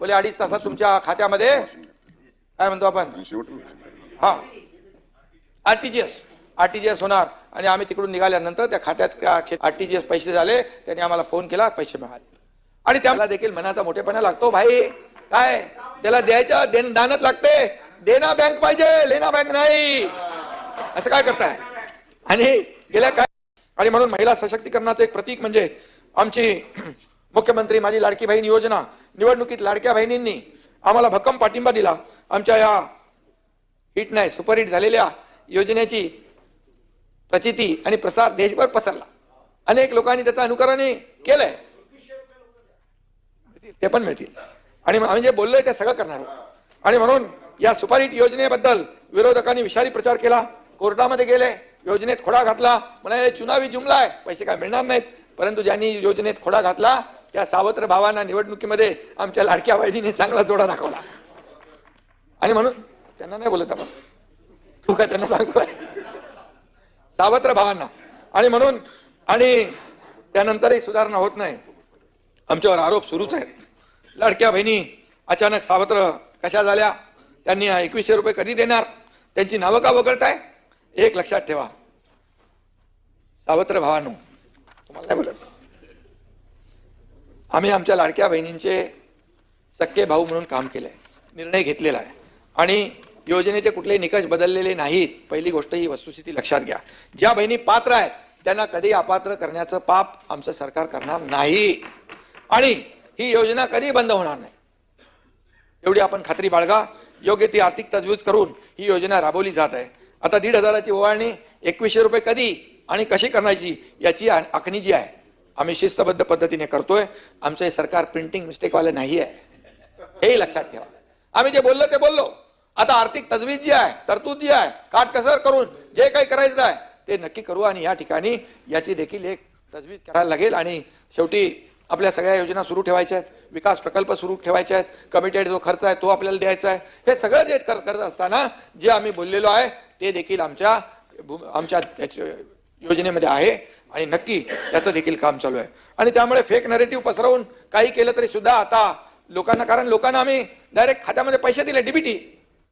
बोले अडीच तासात तुमच्या खात्यामध्ये काय म्हणतो आपण? हा. आरटीजीएस आरटीजीएस होणार. आणि आम्ही तिकडून निघाल्यानंतर त्या खात्यात त्या आरटीजीएस पैसे झाले त्यांनी आम्हाला फोन केला पैसे मिळाले. आणि त्याला देखील मनाचा मोठेपणा लागतो भाई. काय? त्याला द्यायचं देण दानच लागते. देना बँक पाहिजे लेना बँक नाही. असं काय करताय? आणि गेल्या काय आणि म्हणून महिला सशक्तीकरणाचं एक प्रतीक म्हणजे आमची मुख्यमंत्री माझी लाडकी बहीण योजना. निवडणुकीत लाडक्या बहिणींनी आम्हाला भक्कम पाठिंबा दिला. आमच्या या हिट नाही सुपरहिट झालेल्या योजनेची प्रचिती आणि प्रसार देशभर पसरला. अनेक लोकांनी त्याचं अनुकरण केलंय. ते पण मिळतील. आणि मग आम्ही जे बोललोय ते सगळं करणार आणि म्हणून या सुपरहिट योजनेबद्दल विरोधकांनी विषारी प्रचार केला. कोर्टामध्ये गेले योजनेत खोडा घातला. म्हणाले चुनावी जुमला आहे पैसे काय मिळणार नाहीत. परंतु ज्यांनी योजनेत खोडा घातला त्या सावत्र भावांना निवडणुकीमध्ये आमच्या लाडक्या बहिणीने चांगला जोडा दाखवला. आणि म्हणून त्यांना नाही बोलत आपण. तू काय त्यांना सांगतोय? सावत्र भावांना. आणि म्हणून आणि त्यानंतरही सुधारणा होत नाही. आमच्यावर आरोप सुरूच आहेत. लाडक्या बहिणी अचानक सावत्र कशा झाल्या? त्यांनी एकवीसशे रुपये कधी देणार? त्यांची नावं का वगळताय? एक लक्षात ठेवा. सावत्र भावानो तुम्हाला नाही बोलत. आम्ही आमच्या लाडक्या बहिणींचे सक्के भाऊ म्हणून काम केलंय. निर्णय घेतलेला आहे. आणि योजनेचे कुठलेही निकष बदललेले नाहीत. पहिली गोष्ट ही वस्तुस्थिती लक्षात घ्या. ज्या बहिणी पात्र आहेत त्यांना कधी अपात्र करण्याचं पाप आमचं सरकार करणार नाही. आणि ही योजना कधी बंद होणार नाही. एवढी आपण खात्री बाळगा. योग्य ती आर्थिक तजवीज करून ही योजना राबवली जात आहे. आता दीड हजाराची ओवाळणी एकवीसशे रुपये कधी आणि कशी करण्याची याची आखणी जी आहे आम्ही शिस्तबद्ध पद्धतीने करतोय. आमचं हे सरकार प्रिंटिंग मिस्टेकवाले नाही आहे हे लक्षात ठेवा. आम्ही जे बोललो ते बोललो. आता आर्थिक तजवीज जी आहे तरतूद जी आहे काटकसर करून जे काही करायचं आहे ते नक्की करू आणि या ठिकाणी याची देखील एक तजवीज करायला लागेल. आणि शेवटी आपल्या सगळ्या योजना सुरू ठेवायच्या आहेत. विकास प्रकल्प सुरू ठेवायचे आहेत. कमिटेड जो खर्च आहे तो आपल्याला द्यायचा आहे. हे सगळं जे करत असताना जे आम्ही बोललेलो आहे ते देखील आमच्या आमच्या योजनेमध्ये आहे आणि नक्की त्याचं देखील काम चालू आहे. आणि त्यामुळे फेक नरेटिव्ह पसरवून काही केलं तरी सुद्धा आता लोकांना कारण लोकांना आम्ही डायरेक्ट खात्यामध्ये पैसे दिले डीबीटी